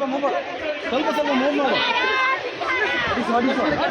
ಸ್ವಲ್ಪ ಮೂವ್ ಸ್ವಲ್ಪ ಸ್ವಲ್ಪ ಮೂವ್ ಮಾಡು. ಸಾರಿ ಅಡಿಸು